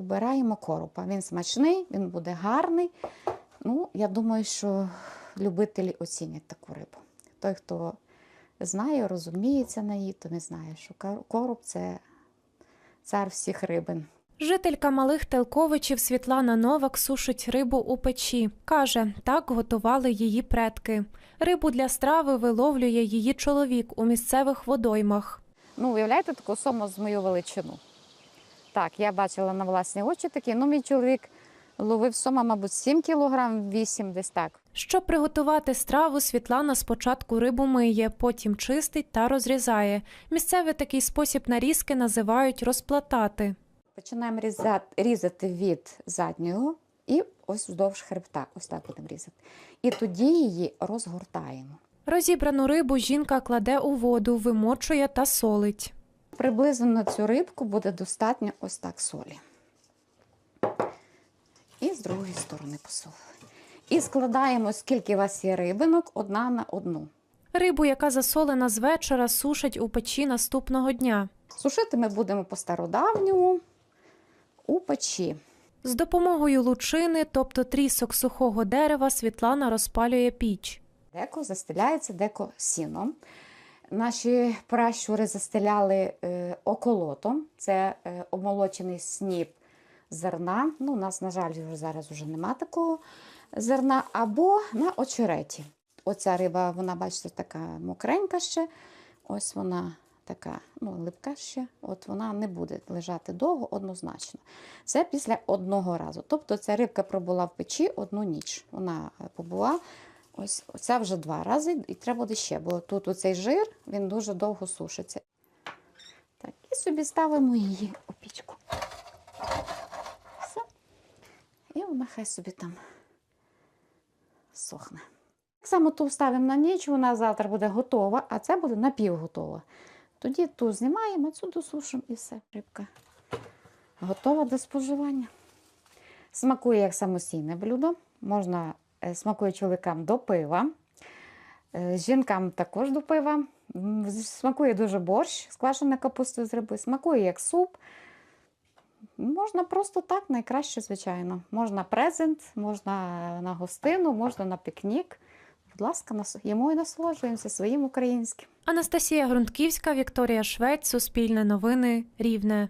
убираємо коропа. Він смачний, він буде гарний. Ну, я думаю, що любителі оцінять таку рибу. Той, хто знає, розуміється на її, то не знає, що кор- короб це цар всіх рибин. Жителька малих Телковичів Світлана Новак сушить рибу у печі. Каже, так готували її предки. Рибу для страви виловлює її чоловік у місцевих водоймах. Ну, уявляєте таку суму з мою величину. Так, я бачила на власні очі такі. Ну, мій чоловік ловив сома, мабуть, 7 кілограм, 8 десь так. Щоб приготувати страву, Світлана спочатку рибу миє, потім чистить та розрізає. Місцевий такий спосіб нарізки називають розплатати. Починаємо різати, різати від заднього і ось вздовж хребта. Ось так будемо різати. І тоді її розгортаємо. Розібрану рибу жінка кладе у воду, вимочує та солить. Приблизно на цю рибку буде достатньо ось так солі. І з другої сторони посолили. І складаємо, скільки у вас є рибинок, одна на одну. Рибу, яка засолена з вечора, сушать у печі наступного дня. Сушити ми будемо по стародавньому у печі. З допомогою лучини, тобто трісок сухого дерева, Світлана розпалює піч. Деко застеляється, деко сіном. Наші пращури застеляли е, околотом. Це е, обмолочений сніп зерна. Ну, у нас, на жаль, зараз вже нема такого зерна, або на очереті. Оця риба, вона, бачите, така мокренька ще. Ось вона така, ну, липка ще. От вона не буде лежати довго, однозначно. Це після одного разу. Тобто ця рибка пробула в печі одну ніч. Вона е, побула. Ось це вже два рази, і треба буде ще, бо тут оцей жир він дуже довго сушиться. Так, і собі ставимо її у пічку. Все. І вона хай собі там сохне. Так само ту ставимо на ніч, вона завтра буде готова, а це буде напівготова. Тоді ту знімаємо, цю досушимо і все. Рибка готова до споживання. Смакує як самостійне блюдо. Можна смакує чоловікам до пива, е, жінкам також до пива. Смакує дуже борщ з квашеною капустою з риби, смакує як суп. Можна просто так, найкраще, звичайно. Можна презент, можна на гостину, можна на пікнік. Будь ласка, їмо і насолоджуємося своїм українським. Анастасія Грунтківська, Вікторія Швець, Суспільне новини, Рівне.